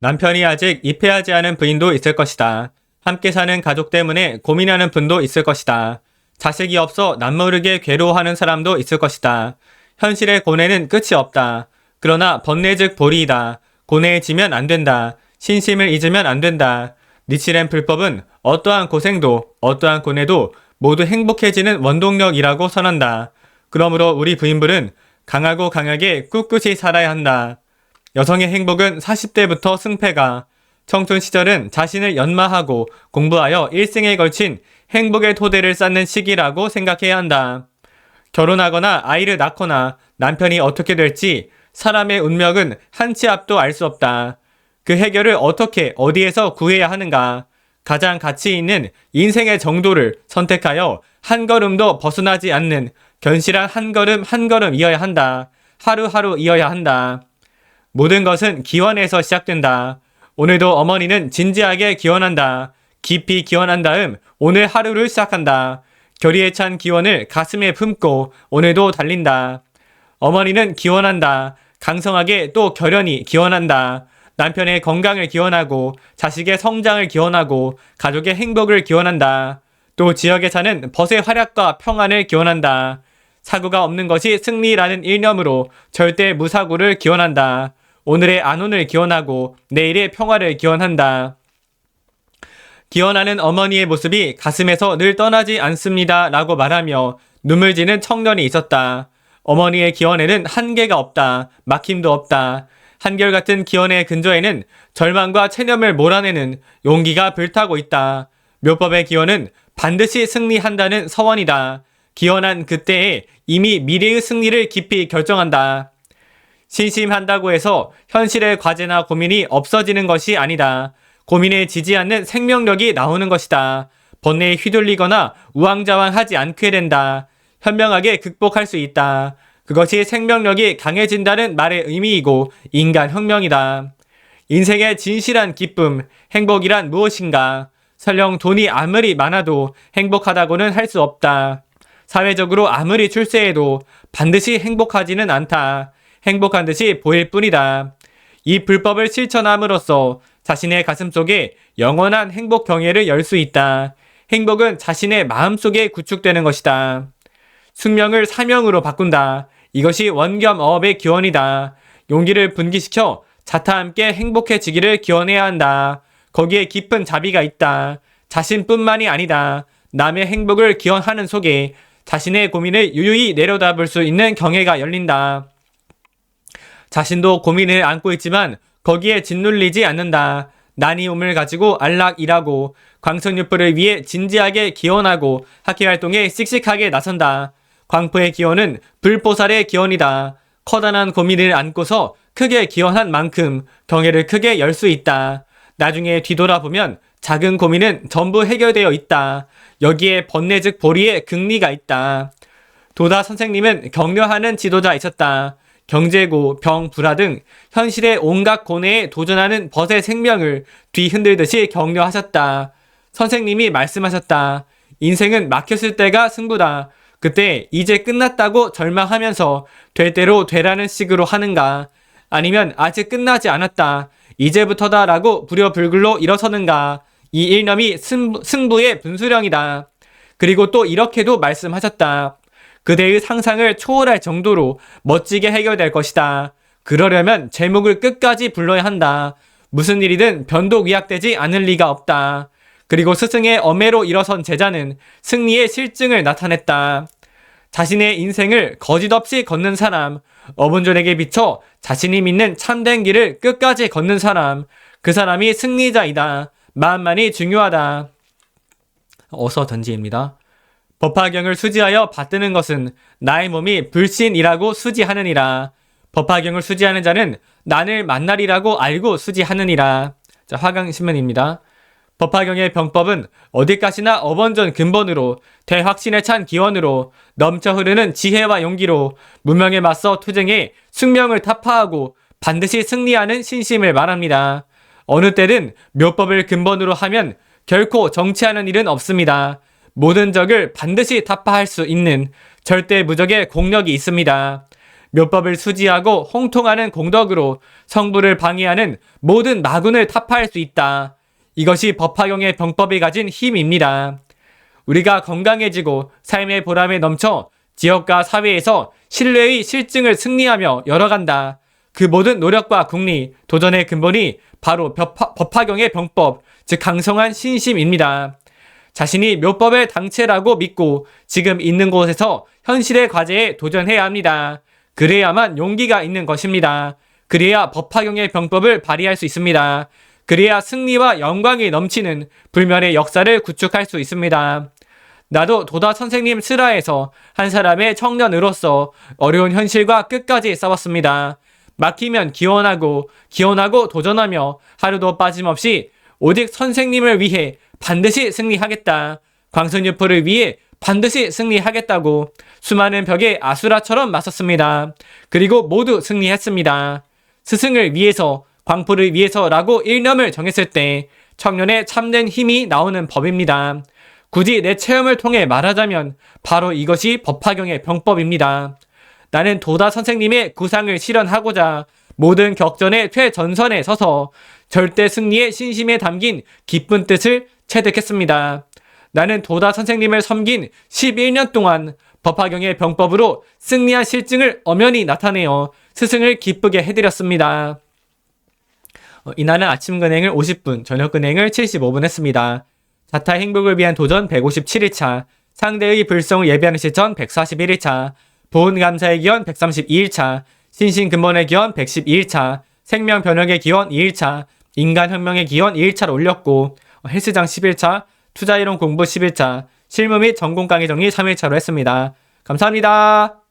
남편이 아직 입회하지 않은 부인도 있을 것이다. 함께 사는 가족 때문에 고민하는 분도 있을 것이다. 자식이 없어 남모르게 괴로워하는 사람도 있을 것이다. 현실의 고뇌는 끝이 없다. 그러나 번뇌즉 보리이다. 고뇌에 지면 안 된다. 신심을 잊으면 안 된다. 니치렌 불법은 어떠한 고생도 어떠한 고뇌도 모두 행복해지는 원동력이라고 선한다. 그러므로 우리 부인분은 강하고 강하게 꿋꿋이 살아야 한다. 여성의 행복은 40대부터 승패가, 청춘 시절은 자신을 연마하고 공부하여 일생에 걸친 행복의 토대를 쌓는 시기라고 생각해야 한다. 결혼하거나 아이를 낳거나 남편이 어떻게 될지 사람의 운명은 한 치 앞도 알 수 없다. 그 해결을 어떻게 어디에서 구해야 하는가? 가장 가치 있는 인생의 정도를 선택하여 한 걸음도 벗어나지 않는 견실한 한 걸음 한 걸음 이어야 한다. 하루하루 이어야 한다. 모든 것은 기원에서 시작된다. 오늘도 어머니는 진지하게 기원한다. 깊이 기원한 다음 오늘 하루를 시작한다. 결의에 찬 기원을 가슴에 품고 오늘도 달린다. 어머니는 기원한다. 강성하게 또 결연히 기원한다. 남편의 건강을 기원하고 자식의 성장을 기원하고 가족의 행복을 기원한다. 또 지역에 사는 벗의 활약과 평안을 기원한다. 사고가 없는 것이 승리라는 일념으로 절대 무사고를 기원한다. 오늘의 안온을 기원하고 내일의 평화를 기원한다. 기원하는 어머니의 모습이 가슴에서 늘 떠나지 않습니다. 라고 말하며 눈물 지는 청년이 있었다. 어머니의 기원에는 한계가 없다. 막힘도 없다. 한결같은 기원의 근저에는 절망과 체념을 몰아내는 용기가 불타고 있다. 묘법의 기원은 반드시 승리한다는 서원이다. 기원한 그때에 이미 미래의 승리를 깊이 결정한다. 신심한다고 해서 현실의 과제나 고민이 없어지는 것이 아니다. 고민에 지지 않는 생명력이 나오는 것이다. 번뇌에 휘둘리거나 우왕좌왕하지 않게 된다. 현명하게 극복할 수 있다. 그것이 생명력이 강해진다는 말의 의미이고 인간 혁명이다. 인생의 진실한 기쁨, 행복이란 무엇인가? 설령 돈이 아무리 많아도 행복하다고는 할 수 없다. 사회적으로 아무리 출세해도 반드시 행복하지는 않다. 행복한 듯이 보일 뿐이다. 이 불법을 실천함으로써 자신의 가슴 속에 영원한 행복 경애를 열 수 있다. 행복은 자신의 마음 속에 구축되는 것이다. 숙명을 사명으로 바꾼다. 이것이 원겸어업의 기원이다. 용기를 분기시켜 자타 함께 행복해지기를 기원해야 한다. 거기에 깊은 자비가 있다. 자신뿐만이 아니다. 남의 행복을 기원하는 속에 자신의 고민을 유유히 내려다볼 수 있는 경애가 열린다. 자신도 고민을 안고 있지만 거기에 짓눌리지 않는다. 난이움을 가지고 안락일하고 광선유포를 위해 진지하게 기원하고 학회 활동에 씩씩하게 나선다. 광포의 기원은 불보살의 기원이다. 커다란 고민을 안고서 크게 기원한 만큼 경애를 크게 열 수 있다. 나중에 뒤돌아보면 작은 고민은 전부 해결되어 있다. 여기에 번뇌 즉 보리의 긍리가 있다. 도다 선생님은 격려하는 지도자이셨다. 경제고, 병, 불화 등 현실의 온갖 고뇌에 도전하는 벗의 생명을 뒤흔들듯이 격려하셨다. 선생님이 말씀하셨다. 인생은 막혔을 때가 승부다. 그때 이제 끝났다고 절망하면서 될 대로 되라는 식으로 하는가? 아니면 아직 끝나지 않았다. 이제부터다 라고 부려불글로 일어서는가? 이 일념이 승부, 승부의 분수령이다. 그리고 또 이렇게도 말씀하셨다. 그대의 상상을 초월할 정도로 멋지게 해결될 것이다. 그러려면 제목을 끝까지 불러야 한다. 무슨 일이든 변도 위약되지 않을 리가 없다. 그리고 스승의 엄해로 일어선 제자는 승리의 실증을 나타냈다. 자신의 인생을 거짓 없이 걷는 사람, 어분존에게 비춰 자신이 믿는 참된 길을 끝까지 걷는 사람, 그 사람이 승리자이다. 마음만이 중요하다. 어서 던지입니다. 법화경을 수지하여 받드는 것은 나의 몸이 불신이라고 수지하느니라. 법화경을 수지하는 자는 난을 만날이라고 알고 수지하느니라. 자, 화강 신문입니다. 법화경의 병법은 어디까지나 어번전 근본으로 대확신에 찬 기원으로 넘쳐 흐르는 지혜와 용기로 문명에 맞서 투쟁해 숙명을 타파하고 반드시 승리하는 신심을 말합니다. 어느 때든 묘법을 근본으로 하면 결코 정치하는 일은 없습니다. 모든 적을 반드시 타파할 수 있는 절대 무적의 공력이 있습니다. 묘법을 수지하고 홍통하는 공덕으로 성부를 방해하는 모든 마군을 타파할 수 있다. 이것이 법화경의 병법이 가진 힘입니다. 우리가 건강해지고 삶의 보람에 넘쳐 지역과 사회에서 신뢰의 실증을 승리하며 열어간다. 그 모든 노력과 국리, 도전의 근본이 바로 법화, 법화경의 병법, 즉 강성한 신심입니다. 자신이 묘법의 당체라고 믿고 지금 있는 곳에서 현실의 과제에 도전해야 합니다. 그래야만 용기가 있는 것입니다. 그래야 법화경의 병법을 발휘할 수 있습니다. 그래야 승리와 영광이 넘치는 불멸의 역사를 구축할 수 있습니다. 나도 도다 선생님 슬하에서 한 사람의 청년으로서 어려운 현실과 끝까지 싸웠습니다. 막히면 기원하고 기원하고 도전하며 하루도 빠짐없이 오직 선생님을 위해 반드시 승리하겠다. 광선유포를 위해 반드시 승리하겠다고 수많은 벽에 아수라처럼 맞섰습니다. 그리고 모두 승리했습니다. 스승을 위해서 광포를 위해서라고 일념을 정했을 때 청년의 참된 힘이 나오는 법입니다. 굳이 내 체험을 통해 말하자면 바로 이것이 법화경의 병법입니다. 나는 도다 선생님의 구상을 실현하고자 모든 격전의 최전선에 서서 절대 승리의 신심에 담긴 기쁜 뜻을 체득했습니다. 나는 도다 선생님을 섬긴 11년 동안 법화경의 병법으로 승리한 실증을 엄연히 나타내어 스승을 기쁘게 해드렸습니다. 어, 이날은 아침 근행을 50분, 저녁 근행을 75분 했습니다. 자타 행복을 위한 도전 157일차, 상대의 불성을 예비하는 실천 141일차, 보훈 감사의 기원 132일차, 신신 근본의 기원 112일차, 생명 변혁의 기원 2일차, 인간 혁명의 기원 2일차를 올렸고 어, 헬스장 11차, 투자이론 공부 11차, 실무 및 전공 강의 정리 3일차로 했습니다. 감사합니다.